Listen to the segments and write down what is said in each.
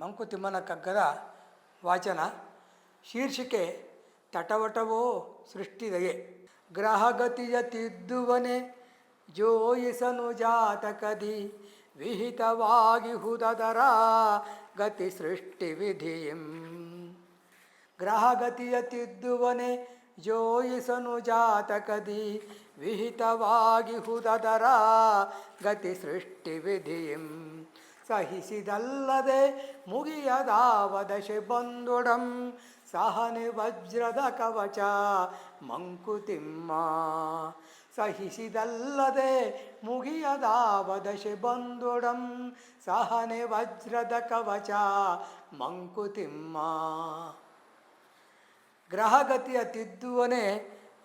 ಮಂಕುತಿಮ್ಮನ ಕಗ್ಗದ ವಾಚನ ಶೀರ್ಷಿಕೆ ತಟವಟವೋ ಸೃಷ್ಟಿದೆಯೇ. ಗ್ರಹಗತಿಯ ತಿದ್ದುವನೆ ಜೋಯಿಸನು ಜಾತಕದಿ ವಿಹಿತವಾಗಿ ಹುದದರ ಗತಿ ಸೃಷ್ಟಿ ವಿಧಿಯಂ ಗ್ರಹಗತಿಯ ತಿದ್ದುವನೆ ಜೋಯಿಸನು ಜಾತಕದಿ ವಿಹಿತವಾಗಿ ಹುದದರ ಗತಿ ಸೃಷ್ಟಿ ವಿಧಿಯಂ ಸಹಿಸಿದಲ್ಲದೆ ಮುಗಿಯದಾವ ದಶೆ ಬಂದೊಡಂ. ಸಹನೆ ವಜ್ರದ ಕವಚ ಮಂಕುತಿಮ್ಮ ಸಹಿಸಿದಲ್ಲದೆ ಮುಗಿಯದಾವ ದಶೆ ಬಂದೊಡಂ. ಸಹನೆ ವಜ್ರದ ಕವಚ ಮಂಕುತಿಮ್ಮ ಗ್ರಹಗತಿಯ ತಿದ್ದುವನೇ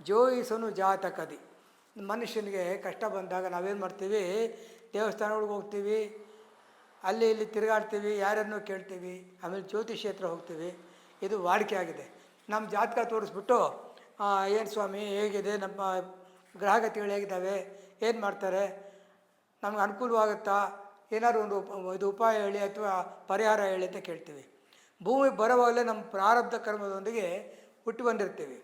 ಜೋಯಿಸನು ಜಾತಕದಿ. ಮನುಷ್ಯನಿಗೆ ಕಷ್ಟ ಬಂದಾಗ ನಾವೇನು ಮಾಡ್ತೀವಿ? ದೇವಸ್ಥಾನಗಳಿಗೆ ಹೋಗ್ತೀವಿ. ಅಲ್ಲಿ ಇಲ್ಲಿ ತಿರುಗಾಡ್ತೀವಿ, ಯಾರನ್ನೂ ಕೇಳ್ತೀವಿ, ಆಮೇಲೆ ಜ್ಯೋತಿಷ್ಯ ಹತ್ರ ಹೋಗ್ತೀವಿ, ಇದು ವಾಡಿಕೆ ಆಗಿದೆ. ನಮ್ಮ ಜಾತಕ ತೋರಿಸ್ಬಿಟ್ಟು ಏನು ಸ್ವಾಮಿ, ಹೇಗಿದೆ, ನಮ್ಮ ಗ್ರಹಗತಿಗಳು ಹೇಗಿದ್ದಾವೆ, ಏನು ಮಾಡ್ತಾರೆ, ನಮ್ಗೆ ಅನುಕೂಲವಾಗುತ್ತಾ, ಏನಾದ್ರು ಒಂದು ಇದು ಉಪಾಯ ಹೇಳಿ ಅಥವಾ ಪರಿಹಾರ ಹೇಳಿ ಅಂತ ಕೇಳ್ತೀವಿ. ಭೂಮಿ ಬರೋವಾಗಲೇ ನಮ್ಮ ಪ್ರಾರಬ್ಧ ಕರ್ಮದೊಂದಿಗೆ ಹುಟ್ಟು ಬಂದಿರ್ತೀವಿ.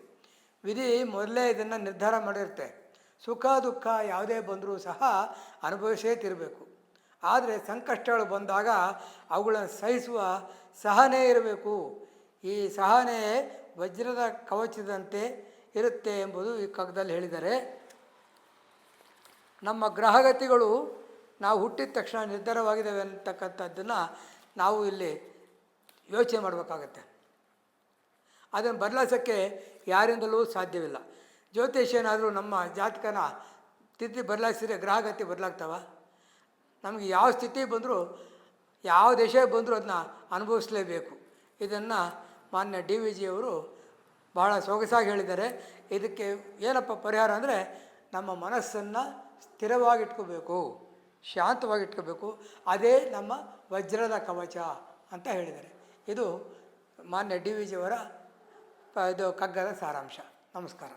ವಿಧಿ ಮೊದಲೇ ಇದನ್ನು ನಿರ್ಧಾರ ಮಾಡಿರುತ್ತೆ. ಸುಖ, ದುಃಖ ಯಾವುದೇ ಬಂದರೂ ಸಹ ಅನುಭವಿಸೇ ತಿರಬೇಕು. ಆದರೆ ಸಂಕಷ್ಟಗಳು ಬಂದಾಗ ಅವುಗಳನ್ನು ಸಹಿಸುವ ಸಹನೆ ಇರಬೇಕು. ಈ ಸಹನೆ ವಜ್ರದ ಕವಚದಂತೆ ಇರುತ್ತೆ ಎಂಬುದು ಈ ಕಗ್ಗದಲ್ಲಿ ಹೇಳಿದ್ದಾರೆ ನಮ್ಮ ಗ್ರಹಗತಿಗಳು ನಾವು ಹುಟ್ಟಿದ ತಕ್ಷಣ ನಿರ್ಧಾರವಾಗಿದ್ದಾವೆ ಅಂತಕ್ಕಂಥದ್ದನ್ನು ನಾವು ಇಲ್ಲಿ ಯೋಚನೆ ಮಾಡಬೇಕಾಗತ್ತೆ. ಅದನ್ನು ಬದಲಾಯಿಸೋಕ್ಕೆ ಯಾರಿಂದಲೂ ಸಾಧ್ಯವಿಲ್ಲ. ಜ್ಯೋತಿಷ್ಯನಾದರೂ ನಮ್ಮ ಜಾತಕನ ತಿಥಿ ಬದಲಾಯಿಸಿದ್ರೆ ಗ್ರಹಗತಿ ಬದಲಾಗ್ತಾವ? ನಮಗೆ ಯಾವ ಸ್ಥಿತಿ ಬಂದರೂ, ಯಾವ ದೇಶ ಬಂದರೂ ಅದನ್ನ ಅನುಭವಿಸಲೇಬೇಕು. ಇದನ್ನು ಮಾನ್ಯ ಡಿ ವಿ ಜಿಯವರು ಬಹಳ ಸೊಗಸಾಗಿ ಹೇಳಿದ್ದಾರೆ. ಇದಕ್ಕೆ ಏನಪ್ಪ ಪರಿಹಾರ ಅಂದರೆ ನಮ್ಮ ಮನಸ್ಸನ್ನು ಸ್ಥಿರವಾಗಿಟ್ಕೋಬೇಕು, ಶಾಂತವಾಗಿಟ್ಕೋಬೇಕು. ಅದೇ ನಮ್ಮ ವಜ್ರದ ಕವಚ ಅಂತ ಹೇಳಿದ್ದಾರೆ. ಇದು ಮಾನ್ಯ ಡಿ ವಿ ಜಿಯವರ ಇದು ಕಗ್ಗದ ಸಾರಾಂಶ. ನಮಸ್ಕಾರ.